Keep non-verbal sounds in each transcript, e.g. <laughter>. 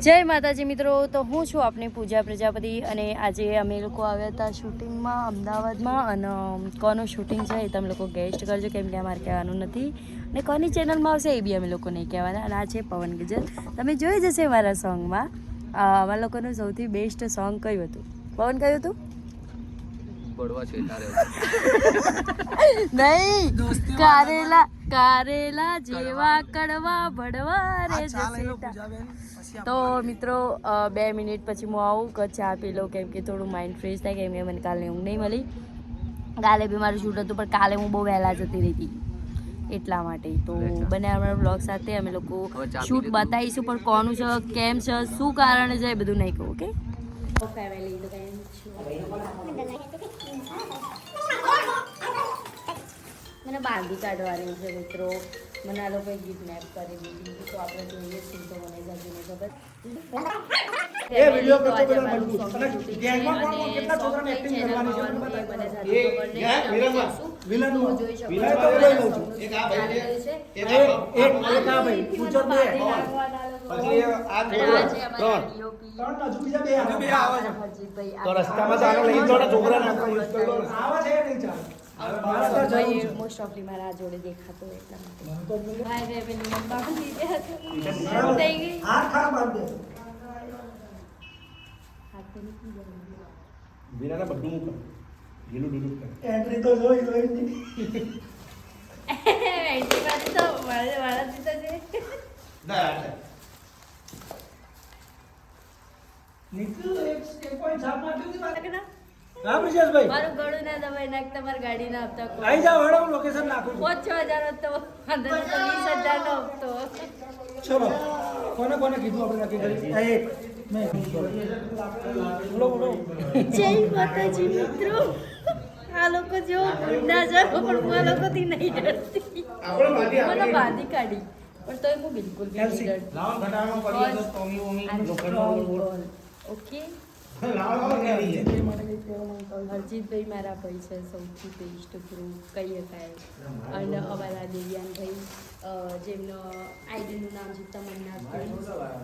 જય માતાજી મિત્રો, તો હું છું આપની પૂજા પ્રજાપતિ અને આજે અમે લોકો આવ્યા હતા શૂટિંગમાં અમદાવાદમાં અને કોનું શૂટિંગ છે એ તમે લોકો ગેસ્ટ કરજો, કેમ કે અમારે કહેવાનું નથી. અને કોની ચેનલમાં આવશે એ બી અમે લોકો નહીં કહેવાના. અને આ છે પવન ગજલ. તમે જોઈ જશે મારા સોંગમાં અમારા લોકોનું સૌથી બેસ્ટ સોંગ કયું હતું? પવન, કયું હતું? બળવા છે તારે. નહીં કારેલા કારેલા જેવા કડવા ભડવા રે તો મિત્રો બે મિનિટ પછી હું આવું કે ચા પી લઉં કેમ કે થોડું માઇન્ડ ફ્રેશ થાય કેમ કે મને કાલે ઊંઘ નહીં મળી. કાલે બી મારું શૂટ હતું પણ કાલે હું બહુ વહેલા જતી રહી હતી એટલા માટે. તો બને અમારા બ્લોગ સાથે અમે લોકો શૂટ બતાવીશું પણ કોનું છે કેમ છે શું કારણ છે એ બધું નહીં કહું ઓકે? ફેમિલી તો મને બાંધી કાઢવાની છે મિત્રો મને આ લોકોએ કિડનેપ કરી દીધી તો આપણે જોઈએ છીએ તો મને જલ્દી ખબર એ વીડિયો કરતો આજે મજબૂત. song અને shooting ગેંગમાં કોણ કોણ કેટલા છોકરાને કઈ કરવાની છે મને એ મને બતાવો. જાતે ખબર નહીં. એ અમે વિલનમાં. જઈશું. વિલનમાં. જોઈ શકો વિલન તો લઈ લઉં છું. એક આ ભાઈ છે. એક એક એક આ ભાઈ પૂછો બે લોકો. પછી આ અને છોકરો. આ છે અમારા ત્રણ. ત્રણ હજુ બીજા બે આવે. છે. તો રસ્તામાં તો આગળ લઈ જવાના છોકરાને આપણે use કરી આવે આવે છે નહીં ચાલે. મારા તો. મોસ્ટ ઓફલી મારા જોડે દેખાતો એટલા માટે ભાઈ ભાઈ પેલી લંબા થઈ ગયા હતા. થઈ ગઈ હાથ ખા બાંધ દે. હાથે નીકળી ગયા. વિનાને બધું મૂકો ઢીલું ઢીલું કરે એન્ટ્રી તો જોઈ જોઈ નહીં. <laughs> એટલી તો મારે મારા જીતા છે નીકળ્યું એક- એક point સાતમાં આટલી બધી વાત. લગ્ન? હા, બ્રિજેશભાઈ. મારું ગળું ના દબાઈ નાખ તમારી ગાડી ના હપ્તા કોઈ. આઈ જાઓ, હેડો, હું location નાખું છું. પાંચ છ હજાર હતો વાંધો તો વીસ હજાર નો હપ્તો ચલો કોને કોને કીધું આપણે નક્કી કરી? એક. બોલો બોલો. જય માતાજી મિત્રો. આ લોકો જો પણ હું આ લોકોથી નહીં ડરતી. મને બાંધી કાઢી પણ તોય હું બિલકુલ નહીં ડરતી. ઓકે હરજીતભાઈ મારા ભાઈ છે, સૌથી બેસ્ટ ગ્રુપ કહી શકાય અને અમારા દેવિયાનભાઈ ભાઈ જેમનો આઈડીનું નામ છે તમન્ના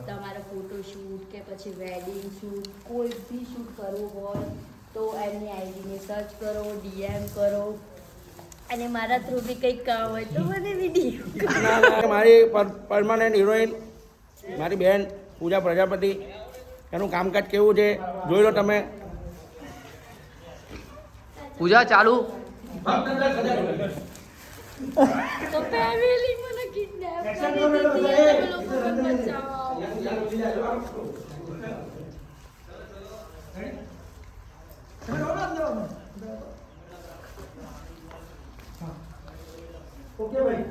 તમારો ફોટોશૂટ કે પછી વેડિંગ શૂટ કોઈ બી શૂટ કરવું હોય તો એમની આઈડીને સર્ચ કરો ડીએમ કરો. અને મારા થ્રુ બી કંઈક કામ હોય તો મને વીડિયો મારી પરમાનન્ટ હિરોઈન મારી બેન પૂજા પ્રજાપતિ એનું કામકાજ કેવું છે? જોઈ લો તમે. પૂજા ચાલુ? ઓકે ફેમિલી મને કિડનેપ કરી દીધી અને તમે લોકો મને બચાવો ઓકે ભાઈ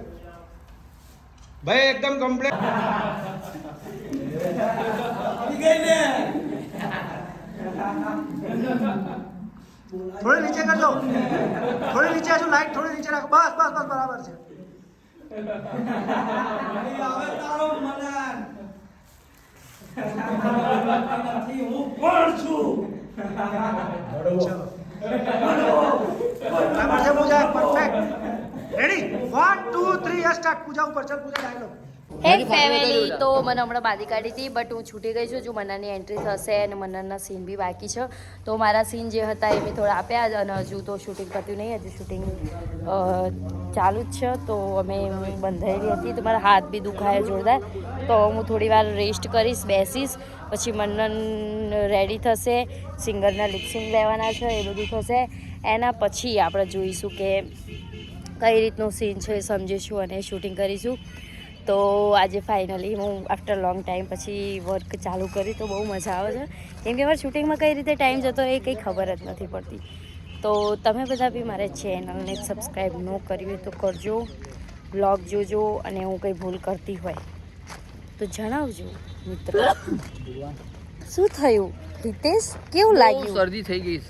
ભાઈ એકદમ કમ્પ્લેટ થોડી નીચે કરજો. થોડી નીચે હજુ લાઈટ થોડી નીચે રાખો. બસ બસ બસ બરાબર છે. બરાબર છે? Pooja perfect ready one two three start Pooja ઉપર ચાલ પૂજા ડાયલોગ હે ફેમિલી તો મને હમણાં બાંધી કાઢી હતી બટ હું છૂટી ગઈ છું જો મનાની એન્ટ્રી થશે અને મનાના સીન બી બાકી છે. તો મારા સીન જે હતા એ મેં થોડા આપ્યા જ અને હજુ તો શૂટિંગ પત્યું નહીં હજુ શૂટિંગ ચાલુ જ છે. તો અમે બંધાયેલી હતી તો મારા હાથ બી દુખાય જોરદાર. તો હું થોડી વાર રેસ્ટ કરીશ બેસીશ પછી મન્નન રેડી થશે સિંગરના લિપસિંગ લેવાના છે એ બધું થશે. એના પછી આપણે જોઈશું કે કઈ રીતનું સીન છે સમજીશું અને શૂટિંગ કરીશું. તો આજે ફાઇનલી હું આફ્ટર લોંગ ટાઈમ પછી વર્ક ચાલુ કરી તો બહુ મજા આવે છે. કેમ કે મારે શૂટિંગમાં કઈ રીતે ટાઈમ જતો એ કંઈ ખબર જ નથી પડતી. તો તમે બધા બી મારે ચેનલને સબસ્ક્રાઈબ ન કરી હોય તો કરજો બ્લોગ જોજો અને હું કંઈ ભૂલ કરતી હોય તો જણાવજો મિત્રો. શું થયું? હિતેશ કેવું લાગ્યું? શરદી થઈ ગઈ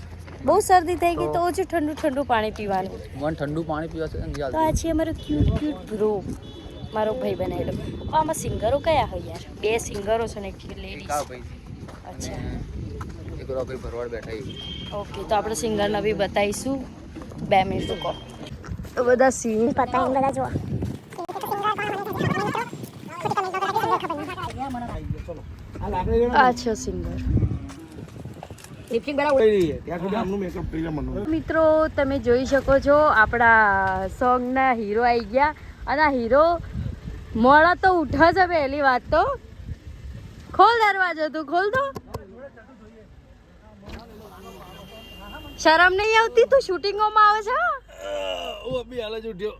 બહુ શરદી થઈ ગઈ તો ઓછું ઠંડુ ઠંડુ પાણી પીવાનું. મને ઠંડુ પાણી પીવાનું ને તો. આ છે અમારો ક્યુટ ક્યુટ બ્રો મારો ભાઈ બનાવેલો. આમાં સિંગરો કયા હોય યાર? બે સિંગરો છે ને એક લેડીઝ અચ્છા. એક રો ભરવાડ બેઠા ઓકે તો આપણે સિંગરના બી બતાવીશું. બે મિનિટ રૂકો. તો બધા સીન પતંગ બધા જોવા ચલો આ છે સિંગર. લિપસ્ટિક બરાબર થઈ રહી છે ત્યાં સુધી આમનું મેકઅપ થઈ જાય મિત્રો તમે જોઈ શકો છો આપણા સોંગના હીરો આવી ગયા. અને આ હીરો મોડા તો ઉઠા છે પહેલી વાત તો. ખોલ દરવાજો તું ખોલ દો શરમ નહીં આવતી તું શૂટિંગોમાં આવે છે? હું અભી હાલ જ ઉઠ્યો.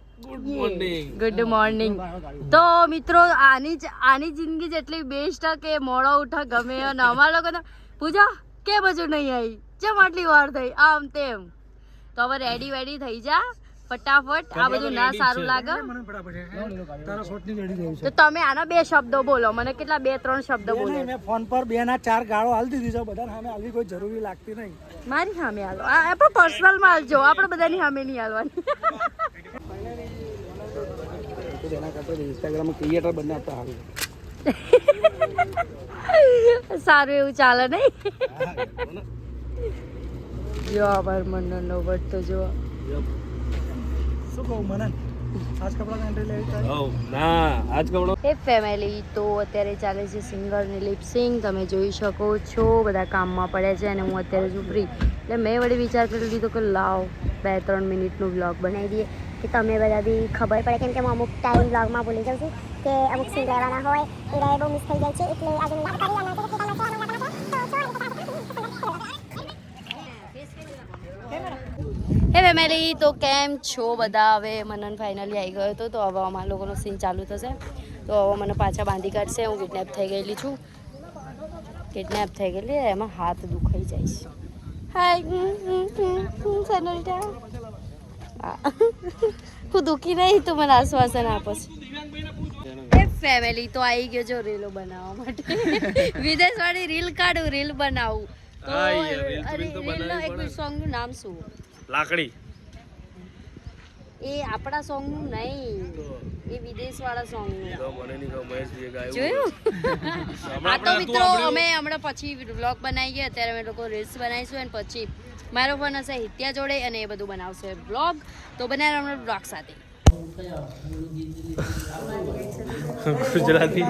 ગુડ મોર્નિંગ તો મિત્રો આની જ આની જિંદગી જેટલી બેસ્ટ કે મોડો ઉઠા ગમે અને અમારા લોકોને પૂજા કે બાજુ નહીં આવી જેમ આટલી વાર થઈ આમ તેમ. તો હવે રેડી વેડી થઈ જા ફટાફટ. આ બધું ના સારું લાગે. તો તમે આના બે શબ્દો બોલો મને કેટલા બે ત્રણ શબ્દો બોલો. મેં ફોન પર બે ના ચાર ગાળો હાલ દીધી છે. બધા સામે હાલવી કોઈ જરૂરી લાગતી નહીં. મારી સામે હાલો. આ આપણે પર્સનલમાં હાલજો. આપણે બધાની સામે નહીં હાલવાની. ઇન્સ્ટાગ્રામમાં ક્રિએટર બને આપતા સારું સારું એવું ચાલે નહીં? જો આભાર મનનો નો તો જો. શું કહું મને? આજ કપડા એન્ટ્રી લેવી ના આજ કપડો હે ફેમિલી તો અત્યારે ચાલે છે સિંગરની લિપસિંગ તમે જોઈ શકો છો બધા કામમાં પડ્યા છે અને હું અત્યારે છું ફ્રી એટલે મેં વળી વિચાર કરી લીધો કે લાવ બે ત્રણ મિનિટનું બ્લોગ બનાવી દઈએ. કે તમે બધા બી ખબર પડે કેમ કે હું અમુક ટાઈમ બ્લોગમાં ભૂલી જાઉં છું. કે અમુક સીન લેવાના હોય, એ રહે બહુ મિસ થઈ જાય છે, એટલે આજે મેં કરી અને કે તમે છે. અમે હે ફેમિલી, તો કેમ છો બધા? હવે મનન ફાઇનલી આવી ગયો હતો, તો હવે અમારા લોકોનો સીન ચાલુ થશે. તો હવે મને પાછા બાંધી કાઢશે, હું કિડનેપ થઈ ગયેલી છું. કિડનેપ થઈ ગયેલી, એમાં હાથ દુખાઈ જાય છે. હાય સનોરિટા <laughs> હું દુખી નહીં, તું મને આશ્વાસન આપો છે. ફેમિલી તો આવી ગયો જો રીલો બનાવવા માટે. વિદેશ વાળી રીલ કાઢું રીલ બનાવું. તો હા, યાર, reel તો અરે, reel નો બનાવવી એક સોંગનું નામ શું? લાકડી. એ આપણા સોંગનું નહીં. એ વિદેશ વાળા સોંગનું. તો મને નહીં ખબર મહેશજીએ ગાયું જોયું? <laughs> આ તો મિત્રો અમે હમણાં પછી વ્લોગ બનાવી ગયા અત્યારે અમે લોકો રીલ્સ બનાવીશું અને પછી મારો ફોન હશે હિત્યા જોડે અને એ બધું બનાવશે વ્લોગ તો બનાવે હમણાં વ્લોગ સાથે. <laughs> ગુજરાતી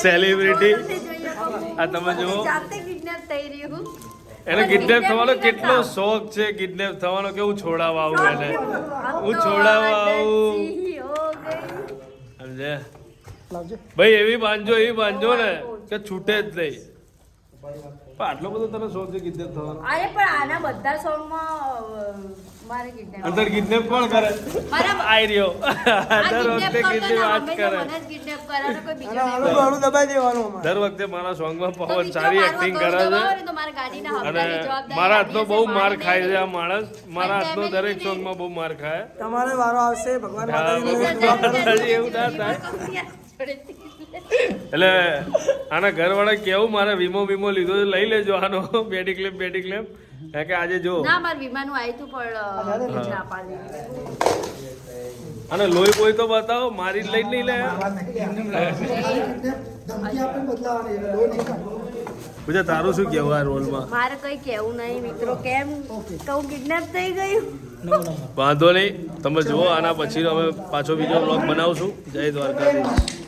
સેલિબ્રિટી આ તમે જુઓ. જાતે કિડનેપ થઈ રહ્યું એને કિડનેપ થવાનો કેટલો શોખ છે કિડનેપ થવાનો કે હું છોડાવવા આવું એને. હું છોડાવવા આવું. સમજે? ભાઈ એવી બાંધજો એવી બાંધજો ને કે છૂટે જ નહીં. પણ આટલો બધો તને શોખ છે કિડનેપ થવાનો? અરે પણ આના બધા સોંગમાં મારે કિડનેપ અંદર કિડનેપ કોણ કરે? મારા- <laughs> આઈ રહ્યો. આ <laughs> દર વખતે કિડનેપ વાત કરે. મને કિડનેપ kidnap કરે અને કોઈ બીજો નહીં. દબાઈ દેવાનો દર વખતે મારા સોંગમાં પવન સારી એક્ટિંગ કરે છે. તો મારા ગાડીના અને જવાબદારી મારા હાથનો બહુ માર ખાય છે આ માણસ. મારા હાથનો દરેક સોંગમાં બહુ માર ખાય. તમારે વારો આવશે ભગવાન માતાજી એવું ના થાય. <laughs> એટલે આના ઘરવાળા કેવું મારે વીમો વીમો લીધો છે લઈ લેજો આનો. મેડિક્લેમ મેડિક્લેમ કારણ કે આજે જો. ના મારે વીમાનું આવ્યું પણ ના પાડી. અને લોહી બોય તો બતાવો મારી જ લઈ નહીં લે. પૂજા તારું શું કેવું આ રોલમાં? મારે કઈ કેવું નહીં મિત્રો. કેમ? કહું કિડનેપ થઈ ગયું વાંધો નહીં. તમે જુઓ આના પછી અમે પાછો બીજો બ્લોગ બનાવશું. જય દ્વારકાધીશ.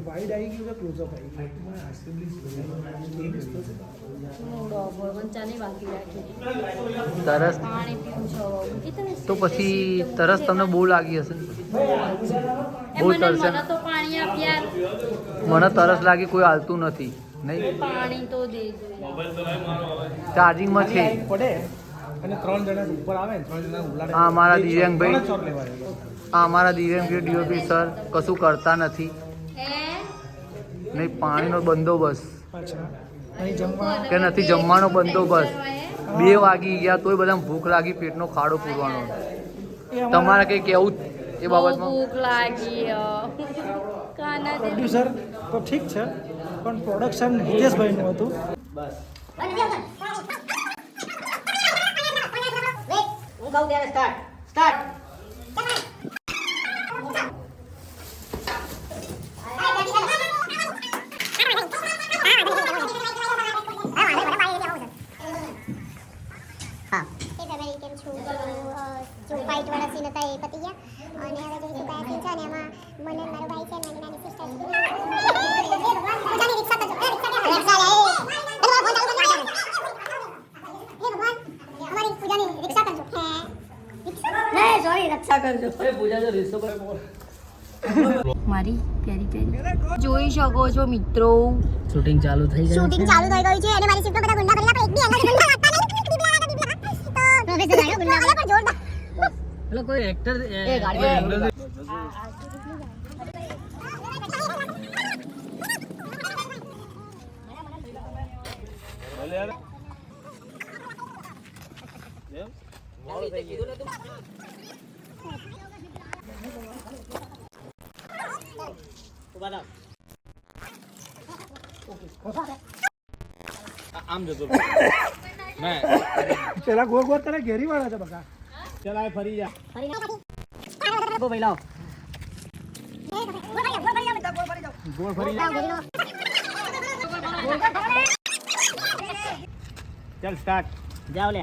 વાઈડ આવી ગયું કે ક્લોઝઅપ આવી ગયું તરસ તો પછી તરસ તમને બહુ લાગી હશે બહુ તરસે. મને તરસ લાગી કોઈ હાલતું નથી નહીં? પાણી તો ચાર્જિંગમાં છે. પડે અને ત્રણ જણા ઉપર આવે ત્રણ જણા ઉલાડે. આ મારા દિવ્યાંગભાઈ. ત્રણ જ shot આ અમારા દિવ્યાંગ ડીઓપી સર કશું કરતા નથી. નહીં પાણીનો બંદોબસ્ત અચ્છા અહીં જમવા કે નથી જમવાનો બંદોબસ્ત બે વાગી ગયા તોય બધા ભૂખ લાગી પેટનો ખાડો પૂરવાનો તમારે કઈ કેવું એ બાબતમાં ભૂખ લાગી. પ્રોડ્યુસર તો ઠીક છે પણ પ્રોડક્શન હિતેશભાઈનું હતું હું કહું ત્યારે સ્ટાર્ટ સ્ટાર્ટ એ તમે કેમ છું જો ફાઇટ વાળા સીન હતા એ પતી ગયા અને હવે જે બીજું બે સીન છે ને એમાં મને ને મારો ભાઈ છે અને નાની નાની સિસ્ટર છે પૂજાની રિક્ષા કરજો એ રિક્ષા ક્યાં રિક્ષા લે હે ભગવાન અમારી પૂજાની રિક્ષા કરજો હે નહીં સોરી રક્ષા કરજો મારી. પ્યારી પ્યારી. જોઈ શકો છો મિત્રો. શૂટિંગ ચાલુ થઈ શૂટિંગ ચાલુ થઈ ગયું છે. અને મારી સિફ્ટો બધા ગુંડા ભરેલા પણ એક બી એના ગુંડા હતા નહીં. તો પ્રોફેસર ગુંડા પણ જોરદાર. એટલે કોઈ એક્ટર એ ગાડી પેલા ગોળ ગોળ તને ઘેરી વાળા છે બકા ભાઈ લાવો ચાલ સ્ટાર્ટ જાઓ લે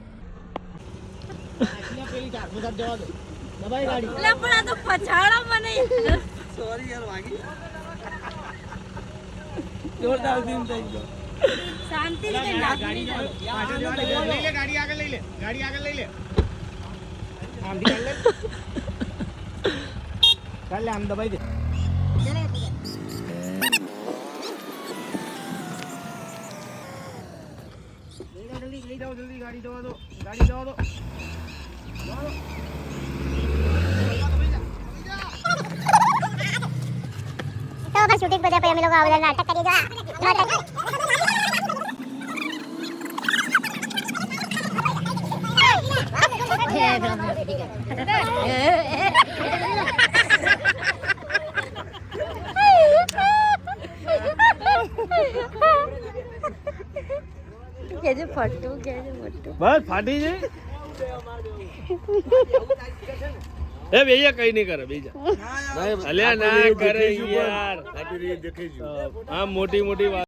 એટલે પણ આ તો પછાડા મને. શાંતિ રીતે નાખી દો. ચાલ લે આમ દબાઈ દે. જલ્દી લઈ જાઓ જલ્દી ગાડી દવા દો. ગાડી દવા દો. <laughs> તો બસ શૂટિંગ પછી અમે લોકો આવેલા નાટક કરી આ નાટક કેજે ફટું કેજે મોટું. બસ ફાટી જાય. એ ભૈયા કઈ નહીં કરે બીજા અલ્યા ના કરે યાર. આ મોટી મોટી વાત.